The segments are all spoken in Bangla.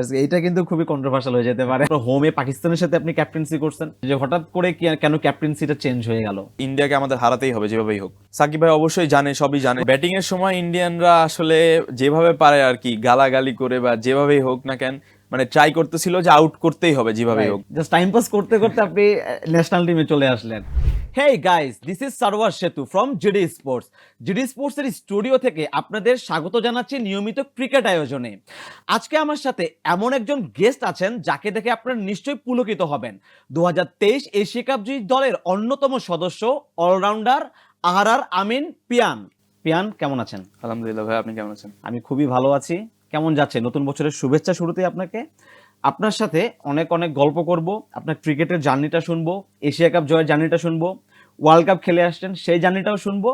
এইটা কিন্তু খুবই কন্ট্রোভার্সিয়াল হয়ে যেতে পারে। হোমে পাকিস্তানের সাথে আপনি ক্যাপ্টেন্সি করছেন যে হঠাৎ করে কি- কেন ক্যাপ্টেন্সিটা চেঞ্জ হয়ে গেল? ইন্ডিয়াকে আমাদের হারাতেই হবে যেভাবেই হোক। সাকিব ভাই অবশ্যই জানে সবই জানে। ব্যাটিং এর সময় ইন্ডিয়ানরা আসলে যেভাবে পারে আর কি গালাগালি করে বা যেভাবেই হোক না কেন মানে ট্রাই করতেছিল যে আউট করতেই হবে যেভাবে হোক। জাস্ট টাইম পাস করতে করতে আপনি ন্যাশনাল টিমে চলে আসলেন। Hey guys this is Sarwar Setu from GD sports GD sports এর স্টুডিও থেকে আপনাদের স্বাগত জানাচ্ছি নিয়মিত ক্রিকেট আয়োজনে। আজকে আমার সাথে এমন একজন গেস্ট আছেন যাকে দেখে আপনারা নিশ্চয়ই পুলকিত হবেন। দু হাজার তেইশ এশিয়া কাপ জয়ী দলের অন্যতম সদস্য অলরাউন্ডার আহারার আমিন পিয়ান। পিয়ান কেমন আছেন? আলহামদুলিল্লাহ ভাই আপনি কেমন আছেন? আমি খুবই ভালো আছি। কেমন যাচ্ছে? নতুন বছরের শুভেচ্ছা শুরুতে আপনাকে। আপনার সাথে অনেক অনেক গল্প করব, আপনার ক্রিকেটের জার্নিটা শুনব, এশিয়া কাপ জয়ের জার্নিটা শুনব, ওয়ার্ল্ড কাপ খেলে আসছেন, সেই জার্নিটাও শুনব।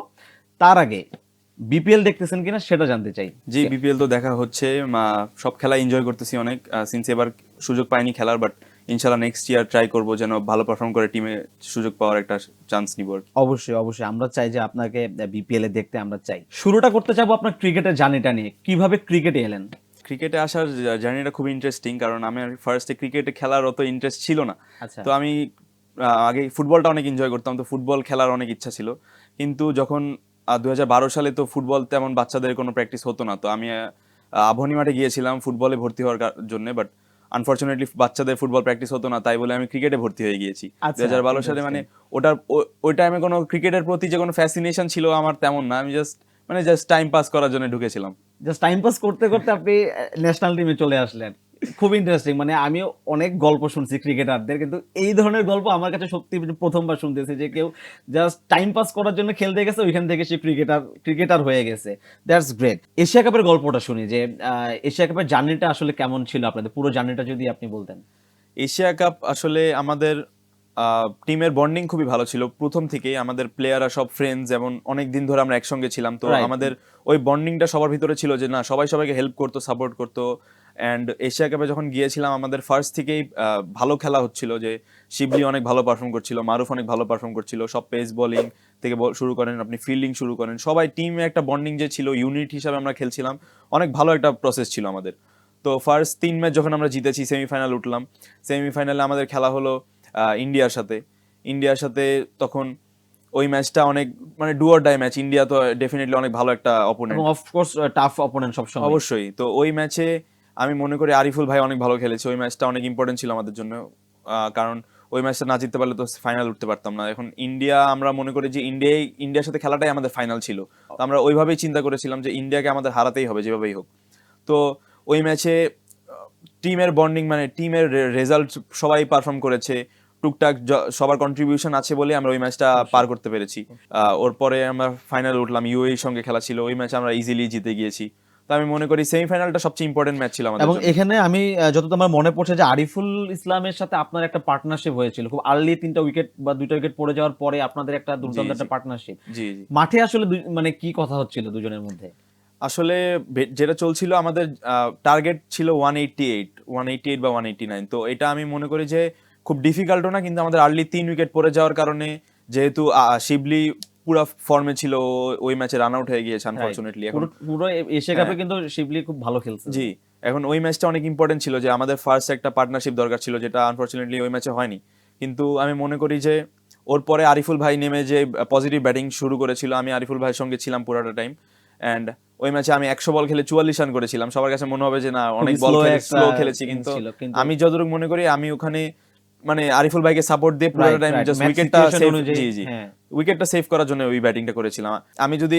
তার আগে বিপিএল দেখতেছেন কিনা সেটা জানতে চাই। জি, বিপিএল তো দেখা হচ্ছে সব খেলা এনজয় করতেছি অনেক সিন্স এবার সুযোগ পাইনি খেলার বাট ইনশাল্লাহ নেক্সট ইয়ার ট্রাই করব যেন ভালো পারফর্ম করে টিমে সুযোগ পাওয়ার একটা চান্স নিব অবশ্যই অবশ্যই। আমরা চাই যে আপনাকে বিপিএল এ দেখতে আমরা চাই। শুরুটা করতে চাবো আপনার ক্রিকেটের জার্নিটা নিয়ে। কীভাবে ক্রিকেটে এলেন? ক্রিকেটে আসার জার্নিটা খুব ইন্টারেস্টিং কারণ আমার ফার্স্টে ক্রিকেটে খেলার অত ইন্টারেস্ট ছিল না। আচ্ছা। তো আমি আগে ফুটবলটা অনেক এনজয় করতাম। তো ফুটবল খেলার অনেক ইচ্ছা ছিল। কিন্তু যখন দুই হাজার বারো সালে তো ফুটবল তেমন বাচ্চাদের কোনো প্র্যাকটিস হতো না। তো আমি আবহনী মাঠে গিয়েছিলাম ফুটবলে ভর্তি হওয়ার জন্য। বাট আনফর্চুনেটলি বাচ্চাদের ফুটবল প্র্যাকটিস হতো না তাই বলে আমি ক্রিকেটে ভর্তি হয়ে গিয়েছি। আচ্ছা, দু হাজার বারো সালে মানে ওটার ওই টাইমে কোনো ক্রিকেটের প্রতি যে কোনো ফ্যাসিনেশন ছিল আমার তেমন না আমি জাস্ট মানে জাস্ট টাইম পাস করার জন্য ঢুকেছিলাম। জাস্ট টাইম পাস করতে করতে আপনি ন্যাশনাল টিমে চলে আসলেন। খুব ইন্টারেস্টিং মানে আমি অনেক গল্প শুনছি ক্রিকেটারদের কিন্তু এই ধরনের গল্প আমার কাছে সত্যি প্রথমবার শুনতেছি যে কেউ জাস্ট টাইম পাস করার জন্য খেলতে গেছে ওইখান থেকে সে ক্রিকেটার ক্রিকেটার হয়ে গেছে। দ্যাটস গ্রেট এশিয়া কাপের গল্পটা শুনি যে এশিয়া কাপের জার্নিটা আসলে কেমন ছিল আপনাদের? পুরো জার্নিটা যদি আপনি বলতেন। এশিয়া কাপ আসলে আমাদের টিমের বন্ডিং খুবই ভালো ছিল। প্রথম থেকেই আমাদের প্লেয়াররা সব ফ্রেন্ডস যেমন অনেক দিন ধরে আমরা একসঙ্গে ছিলাম। তো আমাদের ওই বন্ডিংটা সবার ভিতরে ছিল যে না সবাই সবাইকে হেল্প করতো সাপোর্ট করতো। অ্যান্ড এশিয়া কাপে যখন গিয়েছিলাম আমাদের ফার্স্ট থেকেই ভালো খেলা হচ্ছিল যে শিবলি অনেক ভালো পারফর্ম করছিল মারুফ অনেক ভালো পারফর্ম করছিল সব পেস বোলিং থেকে শুরু করেন আপনি ফিল্ডিং শুরু করেন সবাই টিমে একটা বন্ডিং যে ছিল ইউনিট হিসাবে আমরা খেলছিলাম অনেক ভালো একটা প্রসেস ছিল আমাদের। তো ফার্স্ট তিন ম্যাচ যখন আমরা জিতেছি সেমিফাইনাল উঠলাম সেমিফাইনালে আমাদের খেলা হলো ইন্ডিয়ার সাথে। ইন্ডিয়ার সাথে তখন ওই ম্যাচটা অনেক মানে do or die match India তো ডেফিনেটলি অনেক ভালো একটা অপোনেন্ট অফকোর্স টাফ অপোনেন্ট সবসময়। অবশ্যই তো ওই ম্যাচে আমি মনে করি আরিফুল ভাই অনেক ভালো খেলেছে। ওই ম্যাচটা অনেক ইম্পর্টেন্ট ছিল আমাদের জন্য। কারণ ওই ম্যাচটা না জিততে পারলে তো ফাইনাল উঠতে পারতাম না। এখন ইন্ডিয়া আমরা মনে করি যে ইন্ডিয়াই ইন্ডিয়ার সাথে খেলাটাই আমাদের ফাইনাল ছিল। তো আমরা ওইভাবেই চিন্তা করেছিলাম যে ইন্ডিয়াকে আমাদের হারাতেই হবে যেভাবেই হোক। তো ওই ম্যাচে টিমের বন্ডিং মানে টিমের রেজাল্ট সবাই পারফর্ম করেছে। টুকটাক সবার কন্ট্রিবিউশন আছে বলে আমরা ওই ম্যাচটা পার করতে পেরেছি। ওর পরে আমরা ফাইনাল উঠলাম। ইউএর সঙ্গে খেলা ছিল। ওই ম্যাচে আমরা ইজিলি জিতে গিয়েছি। তো আমি মনে করি সেমিফাইনালটা সবচেয়ে ইম্পর্টেন্ট ম্যাচ ছিল আমাদের এবং এখানে আমি যতটা আমার মনে পড়ছে যে আরিফুল ইসলামের সাথে আপনার একটা পার্টনারশিপ হয়েছিল। খুব আর্লি তিনটা উইকেট বা দুইটা উইকেট পড়ে যাওয়ার পরে আপনাদের একটা দুর্দান্ত একটা পার্টনারশিপ জি জি। মাঠে আসলে মানে কি কথা হচ্ছিল দুজনের মধ্যে? আসলে যেটা চলছিল আমাদের টার্গেট ছিল one eighty eight one eighty eight বা ওয়ান এইটটি নাইন তো এটা আমি মনে করি যে খুব ডিফিকাল্টও না কিন্তু আমাদের আর্লি তিন উইকেট পড়ে যাওয়ার কারণে যেহেতু শিবলি পুরো ফর্মে ছিল ওই ম্যাচে রান আউট হয়ে গিয়েছে আনফর্চুনেটলি এখন পুরো পুরো এশিয়া কাপে হ্যাঁ। কিন্তু শিবলি খুব ভালো খেলছে। জি। এখন ওই ম্যাচটা অনেক ইম্পর্টেন্ট ছিল যে আমাদের ফার্স্ট একটা পার্টনারশিপ দরকার ছিল যেটা আনফর্চুনেটলি ওই ম্যাচে হয়নি। কিন্তু আমি মনে করি যে ওর পরে আরিফুল ভাই নেমে যে পজিটিভ ব্যাটিং শুরু করেছিল আমি আরিফুল ভাইয়ের সঙ্গে ছিলাম পুরোটা টাইম অ্যান্ড ওই ম্যাচে আমি একশো বল খেলে চুয়াল্লিশ রান করেছিলাম। সবার কাছে মনে হবে যে না অনেক বল স্লো খেলেছি কিন্তু আমি যতটুকু মনে করি আমি ওখানে মানে আরিফুল ভাইকে সাপোর্ট দিয়ে পুরোটা টাইম জাস্ট উইকেটটা জি জি। হ্যাঁ। উইকেটটা সেভ করার জন্য ওই ব্যাটিংটা করেছিলাম। আমি যদি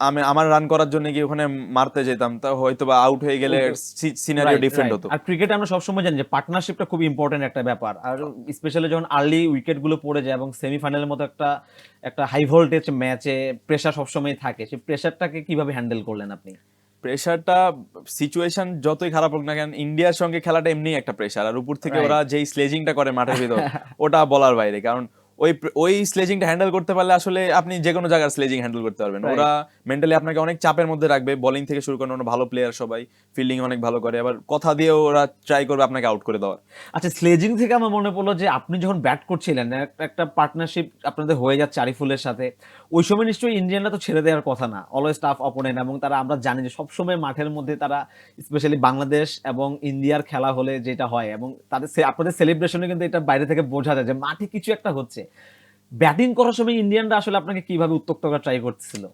আমি আমার রান করার জন্য গিয়ে ওখানে মারতে যেতাম তা হয়তো বা আউট হয়ে গেলে সিনারিও ডিফারেন্ট হতো। আর ক্রিকেটে আমরা সবসময় জানি যে পার্টনারশিপটা খুব ইম্পর্টেন্ট একটা ব্যাপার। আর স্পেশালি যখন আর্লি উইকেটগুলো পড়ে যায় এবং সেমিফাইনালের মতো একটা একটা হাই ভোল্টেজ ম্যাচে প্রেসার সবসময় থাকে সেই প্রেসারটাকে কীভাবে হ্যান্ডেল করলেন আপনি? প্রেশারটা সিচুয়েশন যতই খারাপ হোক না কেন ইন্ডিয়ার সঙ্গে খেলাটা এমনি একটা প্রেশার আর উপর থেকে ওরা যেই স্লেজিংটা করে মাঠের ভিতর ওটা বলার বাইরে। কারণ ওই ওই স্লেজিংটা হ্যান্ডেল করতে পারলে আসলে আপনি যে কোনো জায়গার স্লেজিং হ্যান্ডেল করতে পারবেন। ওরা মেন্টালি আপনাকে অনেক চাপের মধ্যে রাখবে বোলিং থেকে শুরু করে ওরা ভালো প্লেয়ার সবাই ফিল্ডিং অনেক ভালো করে আবার কথা দিয়ে ওরা ট্রাই করবে আপনাকে আউট করে দেওয়ার। আচ্ছা স্লেজিং থেকে আমার মনে পড়ল যে আপনি যখন ব্যাট করছিলেন একটা পার্টনারশিপ আপনাদের হয়ে যাচ্ছে আরিফুলের সাথে ওই সময় নিশ্চয়ই ইন্ডিয়ানরা তো ছেড়ে দেওয়ার কথা না অলওয়েজ টাফ অপোনেন্ট এবং তারা আমরা জানি যে সবসময় মাঠের মধ্যে তারা স্পেশালি বাংলাদেশ এবং ইন্ডিয়ার খেলা হলে যেটা হয় এবং তাদের আপনাদের সেলিব্রেশনে কিন্তু এটা বাইরে থেকে বোঝা যায় যে মাঠে কিছু একটা হচ্ছে। ব্যাটিং করার সময় ইন্ডিয়ানরা আসলে আপনাকে কীভাবে উত্তক্ত করার ট্রাই করতেছিল?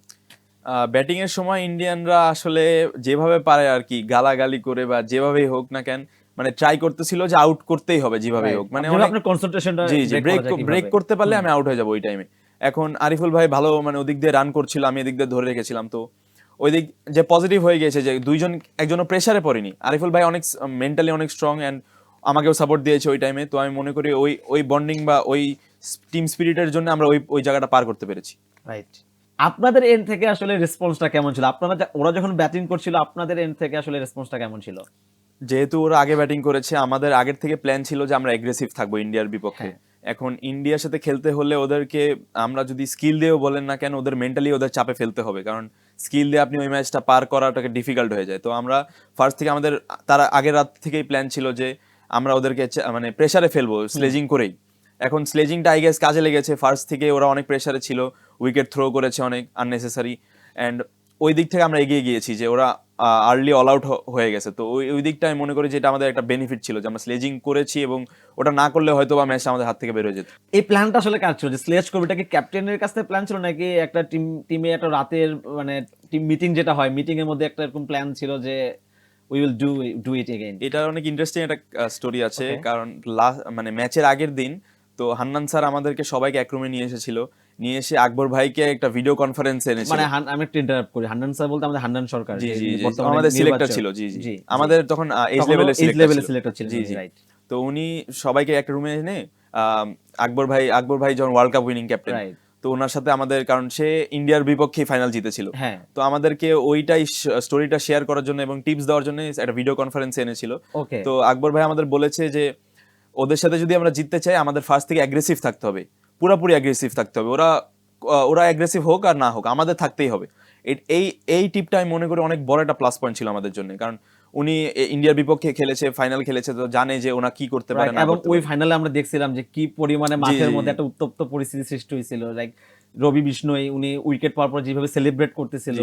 ব্যাটিং এর সময় ইন্ডিয়ানরা আসলে যেভাবে পারে আর কি গালাগালি করে বা যেভাবেই হোক না কেন মানে ট্রাই করতেছিল যে আউট করতেই হবে যেভাবেই হোক। মানে আপনার- কনসেন্ট্রেশনটা জি জি ব্রেক ব্রেক করতে পারলে আমি আউট হয়ে যাব ওই টাইমে এখন আরিফুল ভাই ভালো মানে ওদিক দিয়ে রান করছিল আমি এদিক দিয়ে ধরে রেখেছিলাম তো ওই দিক যে পজিটিভ হয়ে গেছে যে দুইজন একজনও প্রেসারে পড়েনি। আরিফুল ভাই অনেক মেন্টালি অনেক স্ট্রং অ্যান্ড আমাকেও সাপোর্ট দিয়েছে ওই টাইমে তো আমি মনে করি ওই ওই বন্ডিং বা ওই টিম স্পিরিটের জন্য আমরা ওই ওই জায়গাটা পার করতে পেরেছি। রাইট আপনাদের এন্ড থেকে আসলে রেসপন্সটা কেমন ছিল? আপনারা ওরা যখন ব্যাটিং করছিল আপনাদের এন্ড থেকে আসলে রেসপন্সটা কেমন ছিল? যেহেতু ওরা আগে ব্যাটিং করেছে আমাদের আগের থেকে প্ল্যান ছিল যে আমরা এগ্রেসিভ থাকব ইন্ডিয়ার বিপক্ষে। হ্যাঁ। এখন ইন্ডিয়ার সাথে খেলতে হলে ওদেরকে আমরা যদি স্কিল দিয়েও বলেন না কেন ওদের মেন্টালি ওদের চাপে ফেলতে হবে। কারণ স্কিল দিয়ে আপনি ওই ম্যাচটা পার করাটাকে ডিফিকাল্ট হয়ে যায়। তো আমরা ফার্স্ট থেকে আমাদের তার আগের রাত থেকেই প্ল্যান ছিল যে আমরা ওদেরকে মানে প্রেসারে ফেলব স্লেজিং করেই। এখন স্লেজিংটা আই গেস কাজে লেগেছে। ফার্স্ট থেকে ওরা অনেক প্রেসারে ছিল উইকেট থ্রো করেছে অনেক আননেসেসারি অ্যান্ড ওই দিক থেকে আমরা এগিয়ে গিয়েছি যে ওরা আর্লি অল আউট হয়ে গেছে। তো ওই ওই দিকটা আমি মনে করি যে এটা আমাদের একটা বেনিফিট ছিল যে আমরা স্লেজিং করেছি এবং ওটা না করলে হয়তো বা ম্যাচটা আমাদের হাত থেকে বের হয়ে যেত। এই প্ল্যানটা আসলে কাজ ছিল? যে স্লেজ করবে এটা কি ক্যাপ্টেনের কাছ থেকে প্ল্যান ছিল নাকি একটা টিম টিমে একটা রাতের মানে টিম মিটিং যেটা হয় মিটিং এর মধ্যে একটা এরকম প্ল্যান ছিল যে we will do do it again এটার অনেক ইন্টারেস্টিং একটা স্টোরি আছে। কারণ লাস্ট মানে ম্যাচের আগের দিন তো হান্নান স্যার আমাদেরকে সবাইকে এক রুমে নিয়ে এসেছিল। নিয়ে এসে আকবর ভাইকে একটা ভিডিও কনফারেন্স এনেছিল। মানে আমি একটু ইন্টারাপ্ট করি। হান্নান স্যার বলতে আমাদের হান্নান সরকার জি জি আমাদের সিলেক্টর ছিল জি জি। আমাদের তখন এজ লেভেলের সিলেক্টর ছিলেন জি জি। তো উনি সবাইকে একটা রুমে এনে আকবর ভাই আকবর ভাই যখন ওয়ার্ল্ড কাপ উইনিং ক্যাপ্টেন তো ওনার সাথে আমাদের কারণ সে ইন্ডিয়ার বিপক্ষে ফাইনাল জিতেছিল। হ্যাঁ। তো আমাদেরকে ওইটাই স্টোরিটা শেয়ার করার জন্য এবং টিপস দেওয়ার জন্য একটা ভিডিও কনফারেন্স এনেছিল। তো আকবর ভাই আমাদের বলেছে যে ওদের সাথে যদি আমরা জিততে চাই আমাদের ফার্স্ট থেকে অ্যাগ্রেসিভ থাকতে হবে। পুরোপুরি অ্যাগ্রেসিভ থাকতে হবে। ওরা ওরা অ্যাগ্রেসিভ হোক আর না হোক আমাদের থাকতেই হবে। এই এই টিপটা আমি মনে করি অনেক বড় একটা প্লাস পয়েন্ট ছিল আমাদের জন্য। কারণ উনি ইন্ডিয়ার বিপক্ষে খেলেছে ফাইনাল খেলেছে তো জানে যে ওনা কি করতে পারে এবং ওই ফাইনালে আমরা দেখছিলাম যে কি পরিমাণে মাঠের মধ্যে একটা উত্তপ্ত পরিস্থিতি সৃষ্টি হয়েছিল। লাইক রবি বিষ্ণই উনি উইকেট পাওয়ার পর যেভাবে সেলিব্রেট করতেছিল।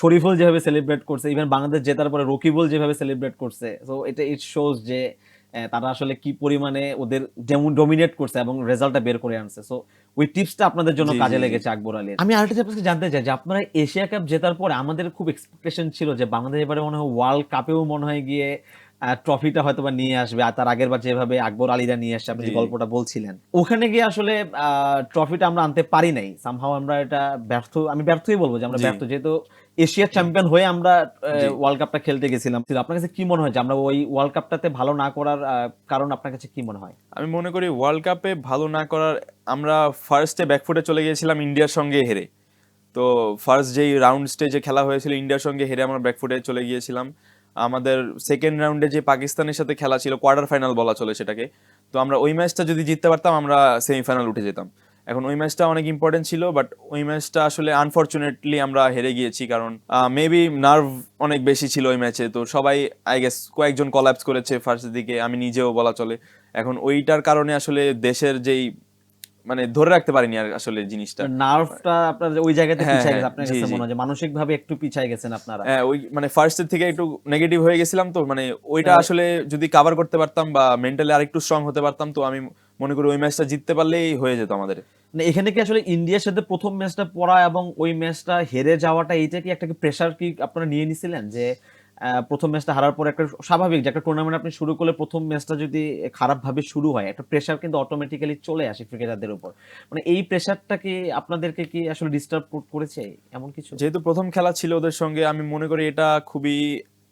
শরীফুল যেভাবে সেলিব্রেট করছে ইভেন বাংলাদেশ জেতার পরে রকিবুল যেভাবে সেলিব্রেট করছে। তো এটা ইট শোজ যে তারা আসলে কি পরিমাণে ওদের যেমন ডমিনেট করছে এবং রেজাল্টটা বের করে আনছে। সো ওই টিপসটা আপনাদের জন্য কাজে। লেগেছে আকবর আলী। আমি আরেকটা আপনাকে জানতে চাই যে আপনারা এশিয়া কাপ জেতার পরে আমাদের খুব এক্সপেকটেশন ছিল যে বাংলাদেশ এবারে মনে হয় ওয়ার্ল্ড কাপেও মনে হয় গিয়ে ট্রফিটা হয়তো বা নিয়ে আসবে। আর তার আগের বার যেভাবে আকবর আলীরা নিয়ে আসছে আপনি যে গল্পটা বলছিলেন। ওখানে গিয়ে আসলে ট্রফিটা আমরা আনতে পারি নাই। সামহাও আমরা এটা ব্যর্থ আমি ব্যর্থই বলব যে আমরা ব্যর্থ। যেহেতু এশিয়ার চ্যাম্পিয়ন হয়ে আমরা ওয়ার্ল্ড কাপটা খেলতে গেছিলাম। আপনার কাছে কি মনে হয় যে আমরা ওই ওয়ার্ল্ড কাপটাতে ভালো না করার কারণ আপনার কাছে কি মনে হয়? আমি মনে করি ওয়ার্ল্ড কাপে ভালো না করার আমরা ফার্স্টে ব্যাকফুটে চলে গিয়েছিলাম ইন্ডিয়ার সঙ্গে হেরে। তো ফার্স্ট যেই রাউন্ড স্টেজে খেলা হয়েছিল ইন্ডিয়ার সঙ্গে হেরে আমরা ব্যাকফুটে চলে গিয়েছিলাম। আমাদের সেকেন্ড রাউন্ডে যে পাকিস্তানের সাথে খেলা ছিল কোয়ার্টার ফাইনাল বলা চলে সেটাকে। তো আমরা ওই ম্যাচটা যদি জিততে পারতাম আমরা সেমিফাইনাল উঠে যেতাম। এখন ওই ম্যাচটা অনেক ইম্পর্টেন্ট ছিল বাট ওই ম্যাচটা আসলে আনফর্চুনেটলি আমরা হেরে গিয়েছি কারণ মেবি নার্ভ অনেক বেশি ছিল ওই ম্যাচে। তো সবাই আই গেস কয়েকজন কলাপস করেছে ফার্স্ট দিকে আমি নিজেও বলা চলে। এখন ওইটার কারণে আসলে দেশের যেই মানে ধরে রাখতে পারিনি আর আসলে জিনিসটা। নার্ভটা আপনার ওই জায়গাতে হ্যাঁ, পিছায় গেছে হ্যাঁ, আপনার কাছে মনে হয় মানসিক ভাবে একটু পিছায় গেছেন আপনারা? হ্যাঁ ওই মানে ফার্স্টের থেকে একটু নেগেটিভ হয়ে গেছিলাম তো মানে ওইটা হ্যাঁ। আসলে যদি কভার করতে পারতাম বা মেন্টালি আরেকটু স্ট্রং হতে পারতাম তো আমি মনে করি ওই ম্যাচটা জিততে পারলেই হয়ে যেত আমাদের। মানে এখানে কি আসলে ইন্ডিয়ার সাথে প্রথম ম্যাচটা পড়া এবং ওই ম্যাচটা হেরে যাওয়াটা, এইটা কি একটা কি প্রেসার কি আপনারা নিয়ে নিছিলেন যে প্রথম ম্যাচটা হারার পর একটা স্বাভাবিক যে একটা টুর্নামেন্ট আপনি শুরু করলে প্রথম ম্যাচটা যদি খারাপ ভাবে শুরু হয়, একটা প্রেশার কিন্তু অটোমেটিক্যালি চলে আসে ক্রিকেটারদের উপর। মানে এই প্রেসারটা কি আপনাদেরকে কি আসলে ডিস্টার্ব করেছে? এমন কিছু? যেহেতু প্রথম খেলা ছিল ওদের সঙ্গে, আমি মনে করি এটা খুবই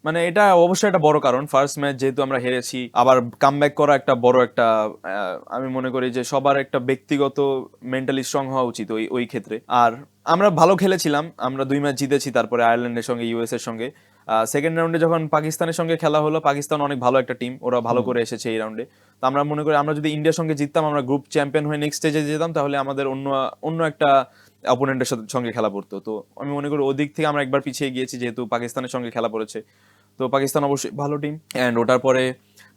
মানে এটা অবশ্যই একটা বড় কারণ। ফার্স্ট ম্যাচ যেহেতু আমরা হেরেছি আবার কামব্যাক করা একটা বড় একটা আমি মনে করি যে সবার একটা ব্যক্তিগত মেন্টালি স্ট্রং হওয়া উচিত ওই ওই ক্ষেত্রে। আর আমরা ভালো খেলেছিলাম আমরা দুই ম্যাচ জিতেছি তারপরে আয়ারল্যান্ডের সঙ্গে ইউএস এর সঙ্গে। সেকেন্ড রাউন্ডে যখন পাকিস্তানের সঙ্গে খেলা হলো পাকিস্তান অনেক ভালো একটা টিম ওরা ভালো করে এসেছে এই রাউন্ডে তো আমরা মনে করি আমরা যদি ইন্ডিয়ার সঙ্গে জিততাম আমরা গ্রুপ চ্যাম্পিয়ন হয়ে নেক্সট স্টেজে যেতাম তাহলে আমাদের অন্য অন্য একটা অপোনেন্টের সাথে সঙ্গে খেলা পড়তো। তো আমি মনে করি ওদিক থেকে আমরা একবার পিছিয়ে গিয়েছি যেহেতু পাকিস্তানের সঙ্গে খেলা পড়েছে। তো পাকিস্তান অবশ্যই ভালো টিম অ্যান্ড ওটার পরে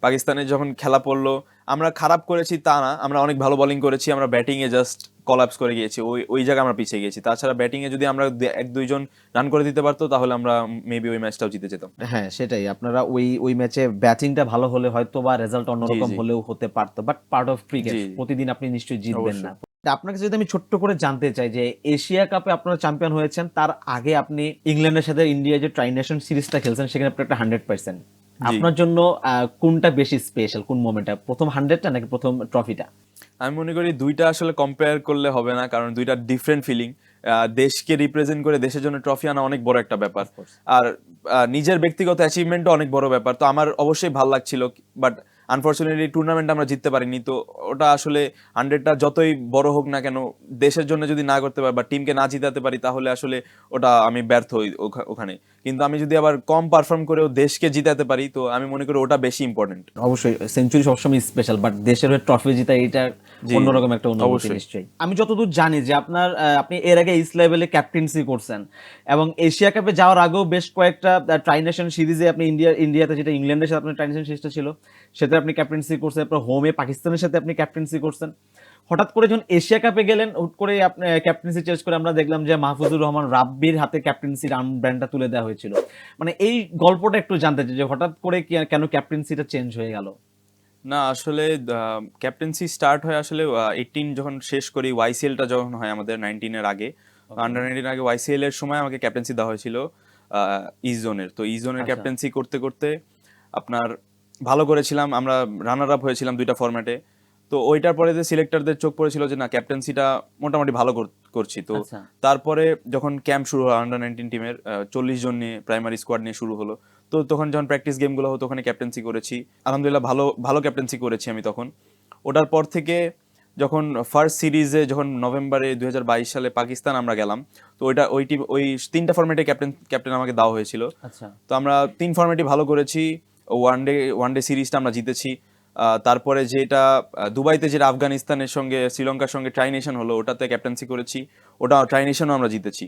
পাকিস্তানের যখন খেলা পড়ল আমরা খারাপ করেছি তা না আমরা অনেক ভালো বলিং করেছি আমরা ব্যাটিংয়ে জাস্ট কলাপস করে গিয়েছি ওই ওই জায়গায় আমরা পিছিয়ে গিয়েছি। তাছাড়া ব্যাটিংয়ে যদি আমরা এক দুইজন রান করে দিতে পারতো তাহলে আমরা মেবি ওই ম্যাচটাও জিতে যেতাম। হ্যাঁ সেটাই। আপনারা ওই ওই ম্যাচে ব্যাটিংটা ভালো হলে হয়তো বা রেজাল্ট অন্যরকম হলেও হতে পারতো বাট পার্ট অফ ক্রিকেট প্রতিদিন আপনি নিশ্চয়ই জিতবেন না। তা আপনার কাছে যদি আমি ছোট্ট করে জানতে চাই যে এশিয়া কাপে আপনারা চ্যাম্পিয়ন হয়েছেন তার আগে আপনি ইংল্যান্ডের সাথে ইন্ডিয়া যে ট্রাই নেশন সিরিজটা খেলছেন সেখানে আপনি একটা হান্ড্রেড পার্সেন্ট আপনার জন্য কোনটা বেশি স্পেশাল কোন মোমেন্টটা প্রথম হান্ড্রেডটা নাকি প্রথম ট্রফিটা আমি মনে করি দুইটা আসলে কম্পেয়ার করলে হবে না কারণ দুইটা ডিফারেন্ট ফিলিং দেশকে রিপ্রেজেন্ট করে দেশের জন্য ট্রফি আনা অনেক বড় একটা ব্যাপার। আর নিজের ব্যক্তিগত অ্যাচিভমেন্টও অনেক বড় ব্যাপার। তো আমার অবশ্যই ভালো লাগছিল বাট আনফর্চুনেটলি টুর্নামেন্ট আমরা জিততে পারিনি, তো ওটা আসলে হান্ড্রেডটা যতই বড় হোক না কেন, দেশের জন্য যদি না করতে পারি বা টিমকে না জিতাতে পারি, তাহলে আসলে ওটা আমি ব্যর্থ হই ওখা- ওখানে। কিন্তু আমি যদি আবার কম পারফর্ম করেও দেশকে জিতাতে পারি তো আমি মনে করি ওটা বেশি ইম্পর্টেন্ট অবশ্যই সেঞ্চুরি সবসময় স্পেশাল বাট দেশের হয়ে ট্রফি জিতা এটা অন্যরকম একটা অনুভূতি নিশ্চয়ই। আমি যতদূর জানি যে আপনার আপনি এর আগে ইস্ট লেভেলে ক্যাপ্টেন্সি করছেন এবং এশিয়া কাপে যাওয়ার আগেও বেশ কয়েকটা ট্রাই নেশন সিরিজে আপনি ইন্ডিয়া ইন্ডিয়াতে যেটা ইংল্যান্ডের সাথে আপনার ট্রাই নেশন সিরিজটা ছিল সেটা আপনি ক্যাপ্টেন্সি করছেন আপনার হোমে পাকিস্তানের সাথে আপনি ক্যাপ্টেন্সি করছেন। হঠাৎ করে যখন এশিয়া কাপে গেলেন হুট করে ক্যাপ্টেন্সি চেঞ্জ করে আমরা দেখলাম যে মাহফুজুর রহমান রাব্বির হাতে ক্যাপ্টেন্সি রান ব্র্যান্ডটা তুলে দেওয়া হয়েছিল। মানে এই গল্পটা একটু জানতে চাই যে হঠাৎ করে কি- কেন ক্যাপ্টেন্সিটা চেঞ্জ হয়ে গেল? না আসলে ক্যাপ্টেন্সি স্টার্ট হয় আসলে এইটিন যখন শেষ করি ওয়াইসিএলটা যখন হয় আমাদের নাইনটিনের আগে আন্ডার নাইনটিন আগে ওয়াইসিএল এর সময় আমাকে ক্যাপ্টেন্সি দেওয়া হয়েছিল ই জোনের তো ইজোনের আচ্ছা। ক্যাপ্টেন্সি করতে করতে আপনার ভালো করেছিলাম আমরা রানার আপ হয়েছিলাম দুইটা ফরম্যাটে তো ওইটার পরে যে সিলেক্টরদের চোখ পড়েছিল যে না ক্যাপ্টেন্সিটা মোটামুটি ভালো কর- করছি তো আচ্ছা। তারপরে যখন ক্যাম্প শুরু হয় আন্ডার নাইনটিন টিমের চল্লিশ জন নিয়ে প্রাইমারি স্কোয়াড নিয়ে শুরু হলো। তো তখন যখন প্র্যাকটিস গেমগুলো হতো ওখানে ক্যাপ্টেন্সি করেছি। আলহামদুলিল্লাহ ভালো ভালো ক্যাপ্টেন্সি করেছি আমি তখন। ওটার পর থেকে যখন ফার্স্ট সিরিজে যখন নভেম্বরে দু হাজার বাইশ সালে পাকিস্তান আমরা গেলাম তো ওইটা ওই টিম ওই তিনটা ফর্মেটে ক্যাপ্টেন ক্যাপ্টেন আমাকে দেওয়া হয়েছিল। আচ্ছা। তো আমরা তিন ফর্মেটই ভালো করেছি। ওয়ান ডে ওয়ান ডে সিরিজটা আমরা জিতেছি। তারপরে যেটা দুবাইতে যেটা আফগানিস্তানের সঙ্গে শ্রীলঙ্কার সঙ্গে ট্রাই নেশন হলো ওটাতে ক্যাপ্টেন্সি করেছি। ওটা ট্রাই নেশনও আমরা জিতেছি।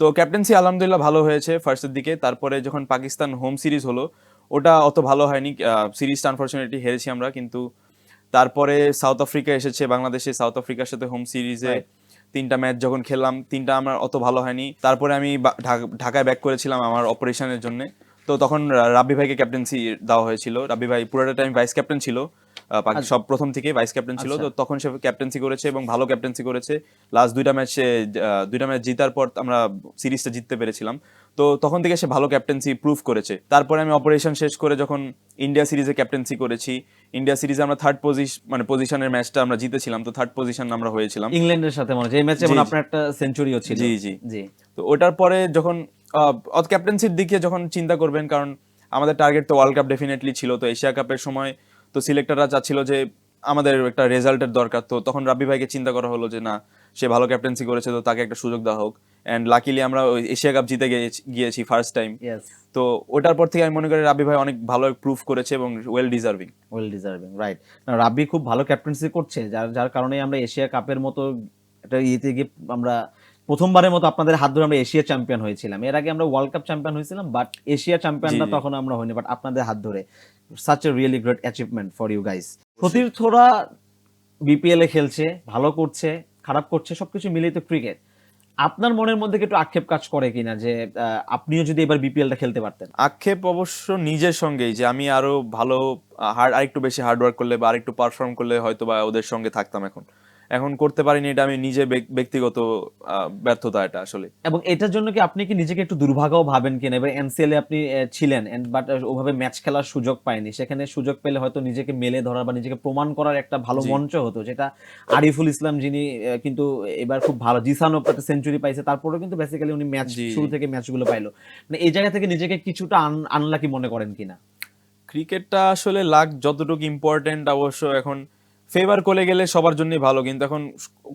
তো ক্যাপ্টেন্সি আলহামদুলিল্লাহ ভালো হয়েছে ফার্স্টের দিকে। তারপরে যখন পাকিস্তান হোম সিরিজ হলো ওটা অত ভালো হয়নি। সিরিজটা আনফর্চুনেটলি হেরেছি আমরা কিন্তু তারপরে সাউথ আফ্রিকা এসেছে বাংলাদেশে সাউথ আফ্রিকার সাথে হোম সিরিজে তিনটা ম্যাচ যখন খেললাম তিনটা আমার অত ভালো হয়নি। তারপরে আমি ঢাকায় ব্যাক করেছিলাম আমার অপারেশনের জন্য। তো তখন রাব্বি ভাইকে ক্যাপ্টেন্সি দেওয়া হয়েছিল। রাব্বি ভাই পুরোটা টাইম ভাইস ক্যাপ্টেন ছিল আহ, সব প্রথম থেকে ভাইস ক্যাপ্টেন ছিল। তো আচ্ছা। তখন সে ক্যাপ্টেন্সি করেছে এবং ভালো ক্যাপ্টেন্সি করেছে। লাস্ট দুইটা ম্যাচে দুইটা ম্যাচ জিতার পর আমরা সিরিজটা জিততে পেরেছিলাম। তো তখন থেকে সে ভালো ক্যাপ্টেন্সি প্রুভ করেছে। তারপরে আমি অপারেশন শেষ করে যখন ইন্ডিয়া সিরিজে ক্যাপ্টেন্সি করেছি ইন্ডিয়া সিরিজে আমরা থার্ড পজিশন মানে পজিশনের ম্যাচটা আমরা জিতেছিলাম। তো থার্ড পজিশন আমরা হয়েছিলাম। ইংল্যান্ডের সাথে মনে হচ্ছে এই ম্যাচে হয়। আপনার একটা সেঞ্চুরিও ছিল। জি, জি। জি। তো ওটার পরে যখন ক্যাপ্টেন্সির দিকে যখন চিন্তা করবেন কারণ আমাদের টার্গেট তো ওয়ার্ল্ড কাপ ডেফিনেটলি ছিল তো এশিয়া কাপের সময় তো সিলেক্টররা চাচ্ছিল যে আমাদের একটা রেজাল্টের দরকার। তো তখন রাব্বি ভাইকে চিন্তা করা হলো যে না সে ভালো ক্যাপ্টেন্সি করেছে তো তাকে একটা সুযোগ দেওয়া হোক। অ্যান্ড লাকিলি আমরা ওই এশিয়া কাপ জিতে গিয়েছি- গিয়েছি ফার্স্ট টাইম তো ওটার পর থেকে আমি মনে করি রাব্বি ভাই অনেক ভালো প্রুফ করেছে এবং well deserving well deserving right Rabbi খুব ভালো ক্যাপ্টেন্সি করছে যার যার কারণে আমরা এশিয়া কাপের মতো একটা ইয়েতে গিয়ে আমরা প্রথমবারের মতো আপনাদের হাত ধরে আমরা এশিয়া চ্যাম্পিয়ন হয়েছিলাম। এর আগে আমরা ওয়ার্ল্ড কাপ চ্যাম্পিয়ন হয়েছিলাম বাট এশিয়া চ্যাম্পিয়নটা। তখন আমরা হইনি বাট আপনাদের হাত ধরে। Such a really great achievement for you guys সতীর্থরা BPL এ খেলছে ভালো করছে খারাপ করছে সবকিছু মিলিয়ে তো ক্রিকেট আপনার মনের মধ্যে কি একটু আক্ষেপ কাজ করে কিনা যে আপনিও যদি এবার বিপিএলটা খেলতে পারতেন? আক্ষেপ অবশ্য নিজের সঙ্গেই যে আমি আরও ভালো হার্ড আরেকটু বেশি হার্ড ওয়ার্ক করলে বা আরেকটু পারফর্ম করলে হয়তো বা ওদের সঙ্গে থাকতাম এখন। এখন করতে পারিনি এটা আমি নিজে ব্যক্তিগত ব্যর্থতা এটা আসলে। এবং এটার জন্য কি আপনি কি নিজেকে একটু দুর্ভাগ্যও ভাবেন কিনা? এবার এনসিএল এ আপনি ছিলেন বাট ওভাবে ম্যাচ খেলার সুযোগ পায়নি। সেখানে সুযোগ পেলে হয়তো নিজেকে মেলে ধরার বা নিজেকে প্রমাণ করার একটা ভালো মঞ্চ হতো যেটা আরিফুল ইসলাম যিনি কিন্তু এবার খুব ভালো জিসানো একটা সেঞ্চুরি পাইছে তারপরেও কিন্তু বেসিক্যালি উনি ম্যাচ শুরু থেকে ম্যাচগুলো পাইলো। মানে এই জায়গা থেকে নিজেকে কিছুটা আনলাকি মনে করেন কিনা? ক্রিকেটটা আসলে লাক যতটুকু ইম্পর্টেন্ট অবশ্য এখন ফেভার করে গেলে সবার জন্যই ভালো, কিন্তু এখন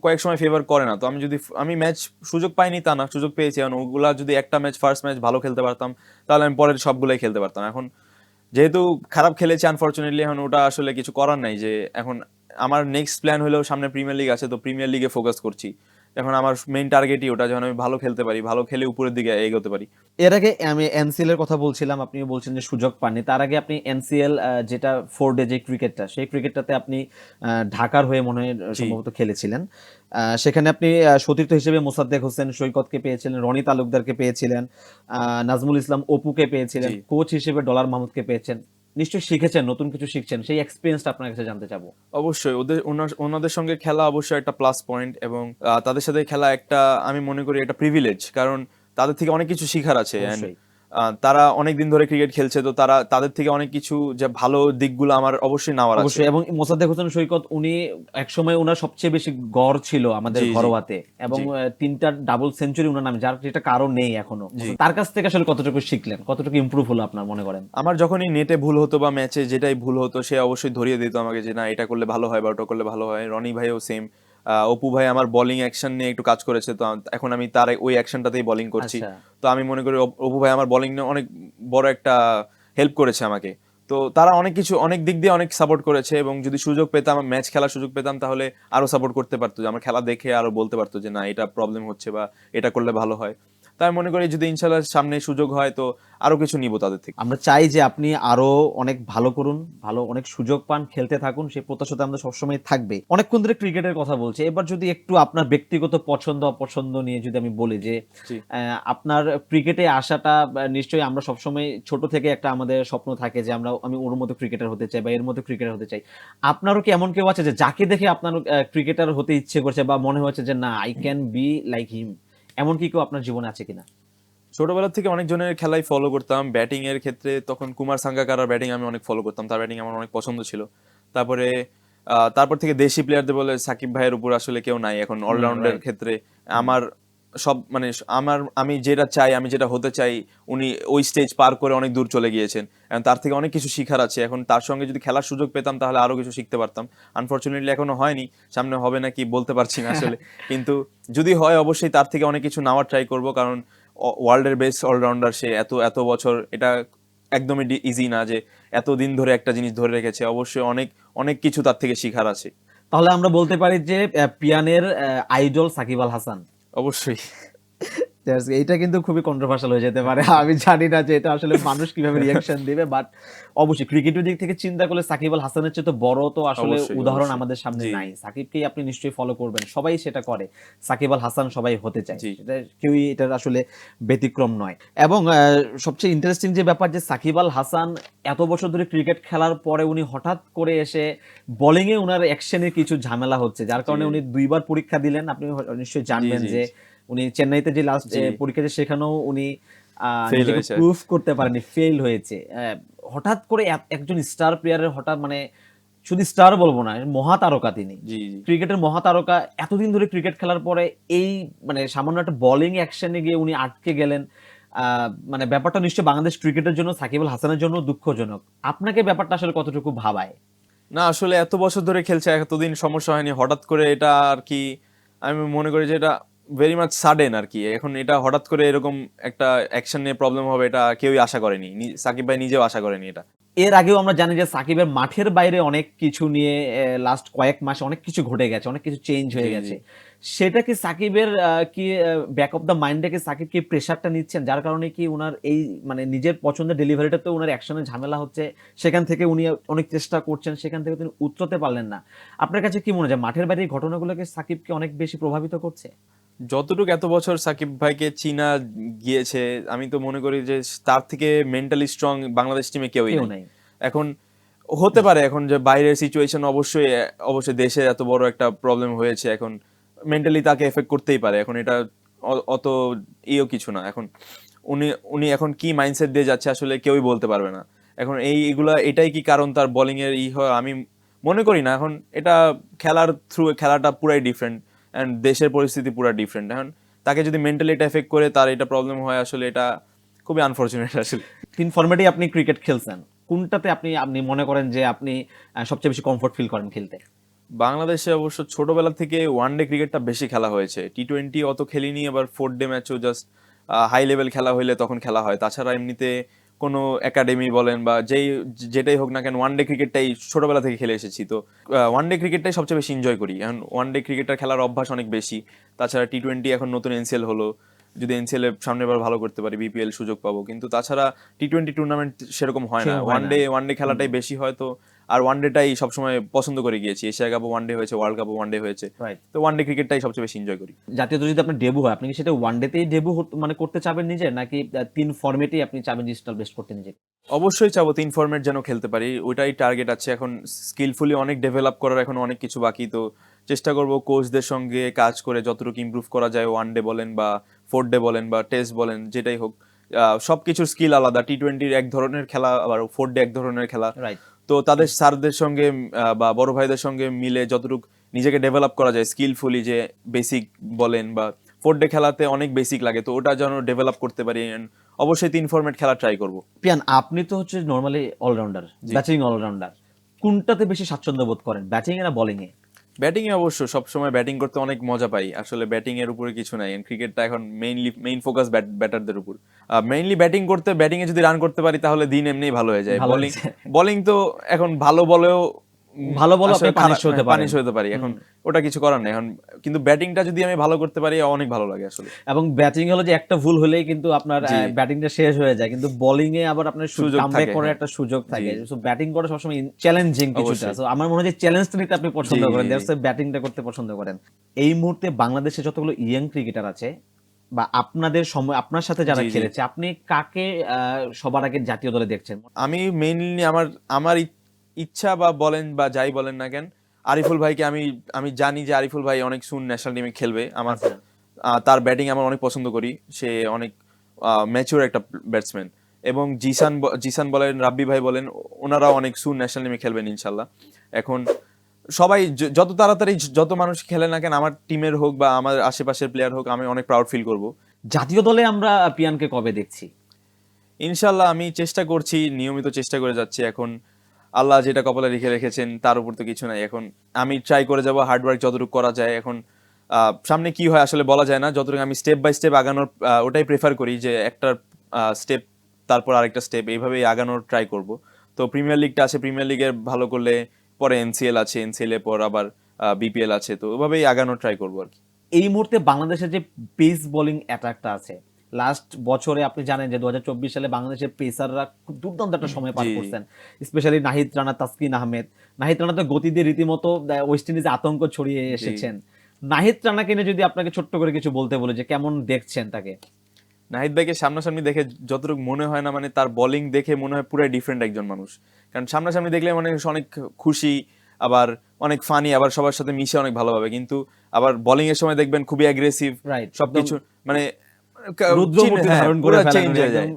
কয়েক সময় ফেভার করে না। তো আমি যদি, আমি ম্যাচ সুযোগ পাইনি তা না, সুযোগ পেয়েছি। এখন ওগুলা যদি একটা ম্যাচ ফার্স্ট ম্যাচ ভালো খেলতে পারতাম, তাহলে আমি পরের সবগুলোই খেলতে পারতাম। এখন যেহেতু খারাপ খেলেছি আনফর্চুনেটলি এখন ওটা আসলে কিছু করার নাই যে, এখন আমার নেক্সট প্ল্যান হলেও সামনে প্রিমিয়ার লিগ আছে, তো প্রিমিয়ার লিগে ফোকাস করছি। এখন আমার মেইন টার্গেটই ওটা যখন আমি ভালো খেলতে পারি ভালো খেলে উপরের দিকে এগোতে পারি। এর আগে আমি এনসিএল এর কথা বলছিলাম আপনি বলছেন যে সুযোগ পাননি। তার আগে আপনি এনসিএল যেটা ফোর ডে যে ক্রিকেটটা সেই ক্রিকেটটাতে আপনি ঢাকার হয়ে মনে হয় সম্ভবত খেলেছিলেন। আহ, সেখানে আপনি সতীর্থ হিসেবে মোসাদ্দেক হোসেন সৈকতকে পেয়েছিলেন রনি তালুকদারকে পেয়েছিলেন আহ, নাজমুল ইসলাম অপুকে পেয়েছিলেন কোচ হিসেবে ডলার মাহমুদকে পেয়েছেন। নিশ্চয়ই শিখেছেন নতুন কিছু শিখছেন সেই এক্সপিরিয়েন্সটা আপনার কাছে জানতে চাবো অবশ্যই ওদের ওনাদের সঙ্গে খেলা অবশ্যই একটা প্লাস পয়েন্ট এবং তাদের সাথে খেলা একটা আমি মনে করি একটা প্রিভিলেজ কারণ তাদের থেকে অনেক কিছু শিখার আছে। আহ, তারা অনেক দিন ধরে ক্রিকেট খেলছে তো তারা তাদের থেকে অনেক কিছু যে ভালো দিকগুলো আমার অবশ্যই নেওয়ার আছে। এবং মোসাদ্দেক হোসেন সৈকত উনি একসময় ওনার সবচেয়ে বেশি গড় ছিল আমাদের। ঘরোয়াতে এবং তিনটা ডাবল সেঞ্চুরি ওনার নামে যার যেটা কারণ নেই এখনও। তার কাছ থেকে আসলে কতটুকু শিখলেন? কতটুকু ইমপ্রুভ হলো আপনার মনে করেন? আমার যখনই নেটে ভুল হতো বা ম্যাচে যেটাই ভুল হতো সে অবশ্যই ধরিয়ে দিত আমাকে যে না এটা করলে ভালো হয় বা ওটা করলে ভালো হয়। রনি ভাইও সেম অপু ভাই আমার বলিং অ্যাকশন নিয়ে একটু কাজ করেছে তো এখন আমি তার ওই অ্যাকশনটাতেই বলিং করছি। আচ্ছা। তো আমি মনে করি অপু ভাই আমার বলিং নিয়ে অনেক বড় একটা হেল্প করেছে আমাকে। তো তারা অনেক কিছু অনেক দিক দিয়ে অনেক সাপোর্ট করেছে এবং যদি সুযোগ পেতাম ম্যাচ খেলার সুযোগ পেতাম তাহলে আরও সাপোর্ট করতে পারতো। যে আমার খেলা দেখে আরও বলতে পারতো যে না এটা প্রবলেম হচ্ছে বা এটা করলে ভালো হয়। তাই মনে করি যদি ইনশাল্লাহ সামনে সুযোগ হয় তো আরও কিছু নিব তাদের থেকে। আমরা চাই যে আপনি আরও অনেক ভালো করুন ভালো অনেক সুযোগ পান খেলতে থাকুন সেই প্রত্যাশাতে আমরা সবসময় থাকবে। অনেকক্ষণ ধরে ক্রিকেটের কথা বলছি। এবার যদি একটু আপনার ব্যক্তিগত পছন্দ অপছন্দ নিয়ে যদি আমি বলি যে আহ, আপনার ক্রিকেটে আসাটা নিশ্চয়ই আমরা সবসময় ছোট থেকে একটা আমাদের স্বপ্ন থাকে যে আমরা আমি ওর মতো ক্রিকেটার হতে চাই বা এর মতো ক্রিকেটার হতে চাই। আপনারও কি এমন কেউ আছে যে যাকে দেখে আপনার ক্রিকেটার হতে ইচ্ছে করছে বা মনে হচ্ছে যে না I can be like him এমন কি কেউ আপনার জীবনে আছে কিনা? ছোটবেলা থেকে অনেক জনের খেলাই ফলো করতাম। ব্যাটিং এর ক্ষেত্রে তখন কুমার সাঙ্গাকারার ব্যাটিং আমি অনেক ফলো করতাম। তার ব্যাটিং আমার অনেক পছন্দ ছিল। তারপরে আহ, তারপর থেকে দেশি প্লেয়ারদের বলে সাকিব ভাইয়ের উপর আসলে কেউ নাই। এখন অলরাউন্ডের ক্ষেত্রে আমার সব মানে আমার আমি যেটা চাই আমি যেটা হতে চাই উনি ওই স্টেজ পার করে অনেক দূর চলে গিয়েছেন। এবং তার থেকে অনেক কিছু শিখার আছে। এখন তার সঙ্গে যদি খেলার সুযোগ পেতাম তাহলে আরও কিছু শিখতে পারতাম। আনফরচুনেটলি এখনও হয়নি। সামনে হবে নাকি বলতে পারছি না আসলে। কিন্তু যদি হয় অবশ্যই তার থেকে অনেক কিছু নেওয়ার ট্রাই করব। কারণ ওয়ার্ল্ডের বেস্ট অলরাউন্ডার সে এত এত বছর এটা একদমই ইজি না যে এত দিন ধরে একটা জিনিস ধরে রেখেছে। অবশ্যই অনেক অনেক কিছু তার থেকে শিখার আছে। তাহলে আমরা বলতে পারি যে পিয়ানের আইডল সাকিব আল হাসান। অবশ্যই। এইটা কিন্তু খুবই কন্ট্রোভার্সিয়াল হয়ে যেতে পারে। আমি জানি না যে এটা আসলে মানুষ কীভাবে রিয়াকশন দিবে বাট অবশ্যই ক্রিকেটের দিক থেকে চিন্তা করলে সাকিব আল হাসানের চেয়ে তো বড় তো আসলে উদাহরণ আমাদের সামনে নাই। সাকিবকেই আপনি নিশ্চয়ই ফলো করবেন। সবাই সেটা করে। সাকিব আল হাসান সবাই হতে চায়। এটা কেউই এটার আসলে ব্যতিক্রম নয়। এবং সবচেয়ে ইন্টারেস্টিং যে ব্যাপার যে সাকিব আল হাসান এত বছর ধরে ক্রিকেট খেলার পরে উনি হঠাৎ করে এসে বোলিং এ উনার অ্যাকশনের কিছু ঝামেলা হচ্ছে যার কারণে উনি দুইবার পরীক্ষা দিলেন। আপনি নিশ্চয়ই জানবেন যে উনি চেন্নাইতে যে লাস্ট জি। পরীক্ষা যে সেখানেও উনি। প্রুফ করতে পারেনি ফেল হয়েছে। হঠাৎ করে একজন স্টার প্লেয়ারের হঠাৎ মানে শুধু স্টার বলব না মহাতারকা তিনি। ক্রিকেটের মহাতারকা এতদিন ধরে ক্রিকেট খেলার পরে এই মানে সামান্য একটা বোলিং অ্যাকশনে গিয়ে উনি আটকে গেলেন। আহ, মানে ব্যাপারটা নিশ্চয়ই বাংলাদেশ ক্রিকেটের জন্য সাকিব আল হাসানের জন্য দুঃখজনক। আপনাকে ব্যাপারটা আসলে কতটুকু ভাবায়? না আসলে এত বছর ধরে খেলছে এতদিন সমস্যা হয়নি। হঠাৎ করে এটা আর কি আমি মনে করি যে এটা ভেরি মাচ সাডেন আর কি এখন এটা হঠাৎ করে এরকম একটা অ্যাকশন নিয়ে প্রবলেম হবে এটা কেউই আশা করেনি। সাকিব ভাই নিজেও আশা করেনি এটা। এর আগেও আমরা জানি যে সাকিবের মাঠের বাইরে অনেক কিছু নিয়ে লাস্ট কয়েক মাসে অনেক কিছু ঘটে গেছে অনেক কিছু চেঞ্জ হয়ে। গেছে। সেটা কি সাকিবের কি ব্যাক অফ দ্য মাইন্ডে কি সাকিব কি প্রেশারটা নিচ্ছেন? যার কারণে কি উনার এই মানে নিজের পছন্দের ডেলিভারিটাতে উনার অ্যাকশনের ঝামেলা হচ্ছে সেখান থেকে উনি অনেক চেষ্টা করছেন সেখান থেকে তিনি উতরতে পারলেন না। আপনার কাছে কি মনে হয় মাঠের বাইরে এই ঘটনাগুলোকে সাকিবকে অনেক বেশি প্রভাবিত করছে? যতটুকু এত বছর সাকিব ভাইকে চীনা গিয়েছে আমি তো মনে করি যে তার থেকে মেন্টালি স্ট্রং বাংলাদেশ টিমে কেউই কেউ নাই। এখন হতে পারে এখন যে বাইরের সিচুয়েশন অবশ্যই অবশ্যই দেশে এত বড় একটা প্রবলেম হয়েছে এখন মেন্টালি তাকে এফেক্ট করতেই পারে। এখন এটা অত ইও কিছু না। এখন উনি উনি এখন কি মাইন্ডসেট দিয়ে যাচ্ছে আসলে কেউই বলতে পারবে না। এখন এই এগুলা, এটাই কি কারণ তার বোলিং এর ই হয়? আমি মনে করি না। এখন এটা খেলার থ্রু খেলাটা পুরাই ডিফারেন্ট অ্যান্ড দেশের পরিস্থিতি পুরা ডিফারেন্ট এখন তাকে যদি মেন্টালি এটা এফেক্ট করে, তার এটা প্রবলেম হয় আসলে এটা খুবই আনফরচুনেট আসলে। তিন ফরম্যাটেই আপনি ক্রিকেট খেলছেন। কোনটাতে আপনি আপনি মনে করেন যে আপনি সবচেয়ে বেশি কমফোর্ট ফিল করেন খেলতে? বাংলাদেশে অবশ্য ছোটবেলা থেকে ওয়ান ডে ক্রিকেটটা বেশি খেলা হয়েছে। টি টোয়েন্টি অত খেলিনি আবার ফোর ডে ম্যাচও জাস্ট হাই লেভেল খেলা হইলে তখন খেলা হয়। তাছাড়া এমনিতে কোনো একাডেমি বলেন বা যেই যেটাই হোক না কেন ওয়ান ডে ক্রিকেটটাই ছোটবেলা থেকে খেলে এসেছি। তো ওয়ান ডে ক্রিকেটটাই সবচেয়ে বেশি এনজয় করি। এখন ওয়ান ডে ক্রিকেটটা খেলার অভ্যাস অনেক বেশি। তাছাড়া টি টোয়েন্টি এখন নতুন এনসিএল হলো। যদি এনসিএল এ সামনের বার ভালো করতে পারি বিপিএল সুযোগ পাবো। কিন্তু তাছাড়া টি টোয়েন্টি টুর্নামেন্ট সেরকম হয় না। ওয়ান ডে ওয়ান ডে খেলাটাই বেশি হয়। তো আর ওয়ান ডেটাই সবসময় পছন্দ করে গিয়েছি। এশিয়া কাপও ওয়ান ডে হয়েছে ওয়ার্ল্ড কাপও ওয়ান ডে হয়েছে। তো ওয়ান ডে ক্রিকেটটাই সবচেয়ে বেশি এনজয় করি। জাতীয় দলে যদি আপনার ডেবু হয় আপনি কি সেটা ওয়ান ডেতেই ডেবু মানে করতে চাবেন নিজে? নাকি তিন ফরম্যাটেই আপনি চাবেন ডিজিটাল বেস্ট করতে নিজে অবশ্যই চাবো তিন ফরম্যাট যেন খেলতে পারি। ওইটাই টার্গেট আছে। এখন স্কিলফুলি অনেক ডেভেলপ করার এখন অনেক কিছু বাকি। তো চেষ্টা করব কোচদের সঙ্গে কাজ করে যতটুকু ইমপ্রুভ করা যায় ওয়ান ডে বলেন বা ফোর ডে বলেন বা টেস্ট বলেন যেটাই হোক। সব কিছুর স্কিল আলাদা। টি টোয়েন্টির এক ধরনের খেলা আবার ফোর ডে এক ধরনের খেলা। রাইট তো তাদের স্যারদের সঙ্গে বা বড় ভাইদের সঙ্গে মিলে যতটুকু নিজেকে ডেভেলপ করা যায় স্কিলফুলি যে বেসিক বলেন বা ফোর ডে খেলাতে অনেক বেসিক লাগে তো ওটা যেন ডেভেলপ করতে পারি অবশ্যই তিন ফরম্যাট খেলা ট্রাই করব। পিয়ান আপনি তো হচ্ছে নর্মালি অলরাউন্ডার ব্যাটিং অলরাউন্ডার কোনটাতে বেশি স্বাচ্ছন্দ্য বোধ করেন ব্যাটিং এ না বোলিং এ? ব্যাটিং এ অবশ্য সবসময় ব্যাটিং করতে অনেক মজা পাই। আসলে ব্যাটিং এর উপরে কিছু নাই। ক্রিকেটটা এখন মেইনলি মেইন ফোকাস ব্যাটারদের উপর। মেইনলি ব্যাটিং করতে ব্যাটিং এ যদি রান করতে পারি তাহলে দিন এমনিই ভালো হয়ে যায়। বোলিং বোলিং তো এখন ভালো বলেও ভালো বলো আপনি খারাপ- হতে পারেন। punish হতে পারি। এখন ওটা কিছু করার নেই। এখন কিন্তু ব্যাটিংটা যদি আমি ভালো করতে পারি অনেক ভালো লাগে আসলে। এবং ব্যাটিং হলো যে একটা ভুল হলেই কিন্তু আপনার। ব্যাটিংটা শেষ হয়ে যায়। কিন্তু বোলিং এ আবার আপনার সুযোগ কামব্যাক করার হ্যাঁ। একটা সুযোগ থাকে। সো ব্যাটিং করা সবসময় চ্যালেঞ্জিং কিছুটা। সো আমার মনে হয় যে চ্যালেঞ্জটা নিতে আপনি পছন্দ করেন। দ্যাটস ব্যাটিংটা করতে পছন্দ করেন। এই মুহূর্তে বাংলাদেশে যতগুলো ইয়াং ক্রিকেটার আছে বা আপনাদের সময় আপনার সাথে যারা। খেলেছে আপনি কাকে আহ, সবার আগে জাতীয় দলে দেখছেন? আমি মেইনলি আমার আমার ইচ্ছা বা বলেন বা যাই বলেন না কেন আরিফুল ভাইকে আমি আমি জানি যে আরিফুল ভাই অনেক সুন ন্যাশনাল টিমে খেলবে। আমার আচ্ছা। তার ব্যাটিং আমার অনেক পছন্দ করি। সে অনেক ম্যাচিওর একটা ব্যাটসম্যান এবং জিসান জিসান বলেন রাব্বি ভাই বলেন ওনারাও অনেক সুন ন্যাশনাল টিমে খেলবেন ইনশাল্লাহ। এখন সবাই যত তাড়াতাড়ি যত মানুষ খেলে না কেন আমার টিমের হোক বা আমার আশেপাশের প্লেয়ার হোক আমি অনেক প্রাউড ফিল করব। জাতীয় দলে আমরা পিয়ানকে কবে দেখছি? ইনশাল্লাহ আমি চেষ্টা করছি নিয়মিত চেষ্টা করে যাচ্ছি। এখন আল্লাহ যেটা কপালে লিখে রেখেছেন, তার উপর তো কিছু নাই। এখন আমি ট্রাই করে যাব হার্ডওয়ার্ক যতটুকু করা যায়। এখন সামনে কি হয় আসলে বলা যায় না। যতটুকু আমি স্টেপ বাই স্টেপ আগানোর ওটাই প্রেফার করি যে একটা স্টেপ তারপর আরেকটা স্টেপ এইভাবেই আগানোর ট্রাই করব। তো প্রিমিয়ার লিগটা আছে প্রিমিয়ার লিগের ভালো করলে পরে এনসিএল আছে এনসিএল এর পর আবার বিপিএল আছে। তো ওভাবেই আগানোর ট্রাই করব আর কি। এই মুহূর্তে বাংলাদেশের যে পেস বোলিং অ্যাটাকটা আছে লাস্ট বছরে আপনি জানেন যে দু হাজার চব্বিশ সালে বাংলাদেশের পেসাররা খুব দুর্দান্ত একটা সময় পার করছেন। স্পেশালি নাহিদ রানা তাসকিন আহমেদ। নাহিদ রানা তো গতি দিয়ে রীতিমতো ওয়েস্ট ইন্ডিজে আতঙ্ক ছড়িয়ে এসেছেন। নাহিদ রানাকে নিয়ে যদি আপনাকে ছোট্ট করে কিছু বলতে বলে যে কেমন দেখছেন তাকে? নাহিদ ভাইকে সামনাসামনি দেখে যতটুকু মনে হয় না মানে তার বোলিং দেখে মনে হয় পুরাই ডিফারেন্ট একজন মানুষ। কারণ সামনাসামনি দেখলে মানে অনেক খুশি আবার অনেক ফানি আবার সবার সাথে মিশে অনেক ভালোভাবে। কিন্তু আবার বোলিং এর সময় দেখবেন খুবই অ্যাগ্রেসিভ সবকিছু মানে রুদ্রমূর্তি হ্যাঁ, ধারণ করে হয়ে যায়।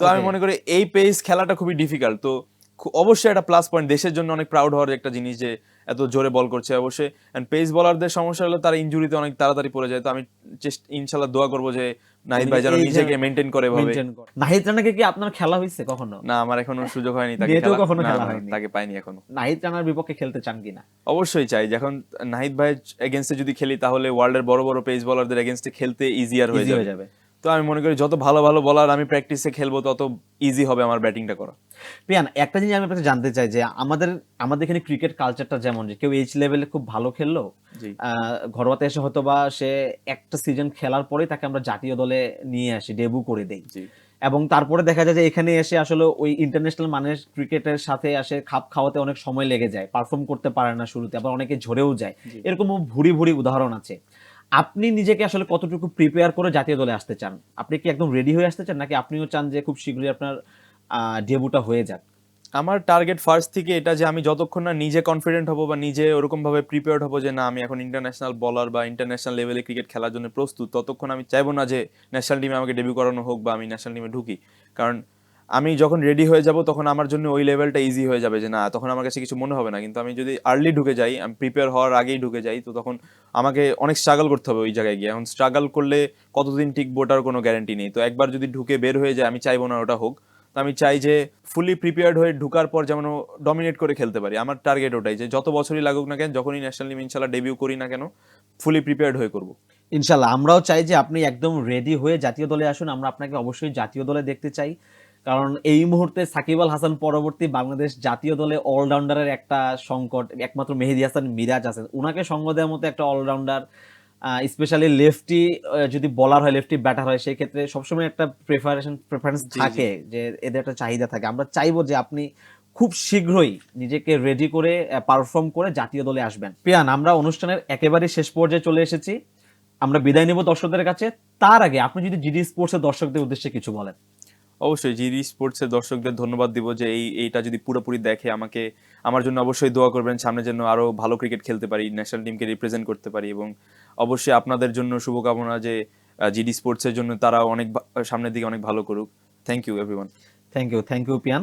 তো আমি মনে করি এই পেস খেলাটা খুবই ডিফিকাল্ট তো অবশ্যই একটা প্লাস পয়েন্ট দেশের জন্য অনেক প্রাউড হওয়ার একটা জিনিস যে এত জোরে বল করছে অবশ্যই। এন্ড পেস বলারদের সমস্যা হলো তারা ইনজুরিতে অনেক তাড়াতাড়ি পড়ে যায়। তো আমি ইনশাল্লাহ দোয়া করব যে নাহিদ ভাই যেন নিজেকে মেনটেন করে ভাবে নাহিদ রানাকে কি আপনার খেলা হয়েছে কখনো? না আমার এখনও সুযোগ হয়নি তাকে খেলা- কখনো খেলা হয়নি। তাকে পাইনি এখনও। নাহিদ রানার বিপক্ষে খেলতে চান কিনা? অবশ্যই চাই। যখন নাহিদ ভাইয়ের এগেনস্টে যদি খেলি তাহলে ওয়ার্ল্ডের বড় বড় পেস বলারদের এগেনস্টে খেলতে ইজিয়ার হয়ে যাবে। তো আমি মনে করি যত ভালো ভালো বলার আমি প্র্যাকটিসে খেলব তত ইজি হবে আমার ব্যাটিংটা করা। পিয়ান একটা জিনিস আমি আপনাকে জানতে চাই যে আমাদের আমাদের এখানে ক্রিকেট কালচারটা যেমন যে কেউ এইচ লেভেলে খুব ভালো খেললো ঘরোয়াতে এসে হয়তো বা সে একটা সিজন খেলার পরেই তাকে আমরা জাতীয় দলে নিয়ে আসি ডেবু করে দেই। এবং তারপরে দেখা যায় যে এখানে এসে আসলে ওই ইন্টারন্যাশনাল মানের ক্রিকেটের সাথে আসে খাপ খাওয়াতে অনেক সময় লেগে যায় পারফর্ম করতে পারে না শুরুতে আবার অনেকে ঝরেও যায়। এরকম ভুরি ভুরি উদাহরণ আছে। আপনি নিজেকে আসলে কতটুকু প্রিপেয়ার করে জাতীয় দলে আসতে চান? আপনি কি একদম রেডি হয়ে আসতে চান? নাকি আপনিও চান যে খুব শীঘ্রই আপনার ডেবুটা হয়ে যাক? আমার টার্গেট ফার্স্ট থেকে এটা যে আমি যতক্ষণ না নিজে কনফিডেন্ট হব বা নিজে ওরকম ভাবে প্রিপেয়ার্ড হব যে না, আমি এখন ইন্টারন্যাশনাল বলার বা ইন্টারন্যাশনাল লেভেলে ক্রিকেট খেলার জন্য প্রস্তুত, ততক্ষণ আমি চাইব না যে ন্যাশনাল টিমে আমাকে ডেবিউ করানো হোক বা আমি ন্যাশনাল টিমে ঢুকি। কারণ আমি যখন রেডি হয়ে যাব, তখন আমার জন্য ওই লেভেলটা ইজি হয়ে যাবে যে, না, তখন আমার কাছে কিছু মনে হবে না। কিন্তু আমি যদি আর্লি ঢুকে যাই, আমি প্রিপেয়ার হওয়ার আগেই ঢুকে যাই, তো তখন আমাকে অনেক স্ট্রাগল করতে হবে ওই জায়গায় গিয়ে। এখন স্ট্রাগল করলে কতদিন টিকবো ওটার কোনো গ্যারান্টি নেই। তো একবার যদি ঢুকে বের হয়ে যায়, আমি চাইব না ওটা হোক। তো আমি চাই যে ফুলি প্রিপেয়ার্ড হয়ে ঢুকার পর যেমন ডমিনেট করে খেলতে পারি। আমার টার্গেট ওটাই যে, যত বছরই লাগুক না কেন, যখনই ন্যাশনাল টিম ইনশাল্লাহ ডেবিউ করি না কেন ফুলি প্রিপেয়ার্ড হয়ে করব। ইনশাল্লাহ, আমরাও চাই যে, আপনি একদম রেডি হয়ে জাতীয় দলে আসুন। আমরা আপনাকে অবশ্যই জাতীয় দলে দেখতে চাই। কারণ এই মুহূর্তে সাকিব আল হাসান পরবর্তী বাংলাদেশ জাতীয় দলে অলরাউন্ডারের একটা সংকট একমাত্র মেহেদি হাসান মিরাজ আছেন। ওনাকে সঙ্গ দেওয়ার মতো একটা অলরাউন্ডার স্পেশালি লেফটি যদি বলার হয় লেফটি ব্যাটার হয় সেই ক্ষেত্রে সবসময় একটা প্রেফারেশন প্রেফারেন্স। থাকে যে এদের একটা চাহিদা থাকে। আমরা চাইব যে আপনি খুব শীঘ্রই নিজেকে রেডি করে পারফর্ম করে জাতীয় দলে আসবেন। পিয়ান আমরা অনুষ্ঠানের একেবারে শেষ পর্যায়ে চলে এসেছি। আমরা বিদায় নেব দর্শকদের কাছে। তার আগে আপনি যদি জিডি স্পোর্টসের দর্শকদের উদ্দেশ্যে কিছু বলেন। অবশ্যই জিডি স্পোর্টসের দর্শকদের ধন্যবাদ দিব যে এই, এইটা যদি পুরোপুরি দেখে আমাকে, আমার জন্য অবশ্যই দোয়া করবেন, সামনে যেন আরও ভালো ক্রিকেট খেলতে পারি ন্যাশনাল টিমকে রিপ্রেজেন্ট করতে পারি এবং অবশ্যই আপনাদের জন্য শুভকামনা যে জিডি স্পোর্টসের জন্য তারা অনেক সামনের দিকে অনেক ভালো করুক। Thank you everyone thank you thank you Pian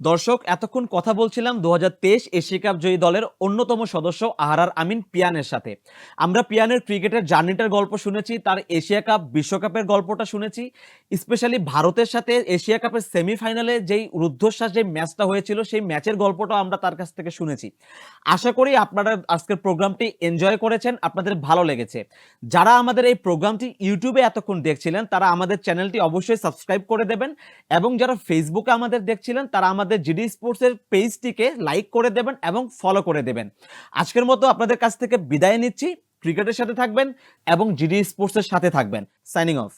দর্শক, এতক্ষণ কথা বলছিলাম দু হাজার তেইশ এশিয়া কাপ জয়ী দলের অন্যতম সদস্য আহারার আমিন পিয়ানের সাথে। আমরা পিয়ানের ক্রিকেটের জার্নিটার গল্প শুনেছি, তার এশিয়া কাপ, বিশ্বকাপের গল্পটা শুনেছি। স্পেশালি ভারতের সাথে এশিয়া কাপের সেমিফাইনালে যেই রুদ্ধশ্বাস, যে ম্যাচটা হয়েছিল, সেই ম্যাচের গল্পটাও আমরা তার কাছ থেকে শুনেছি। আশা করি আপনারা আজকের প্রোগ্রামটি এনজয় করেছেন, আপনাদের ভালো লেগেছে। যারা আমাদের এই প্রোগ্রামটি ইউটিউবে এতক্ষণ দেখছিলেন, তারা আমাদের চ্যানেলটি অবশ্যই সাবস্ক্রাইব করে দেবেন এবং যারা ফেসবুকে আমাদের দেখছিলেন, তারা আমাদের জিডি স্পোর্টসের পেজটিকে লাইক করে দেবেন এবং ফলো করে দেবেন। আজকের মতো আপনাদের কাছ থেকে বিদায় নিচ্ছি। ক্রিকেটের সাথে থাকবেন এবং জিডি স্পোর্টসের সাথে থাকবেন। Signing off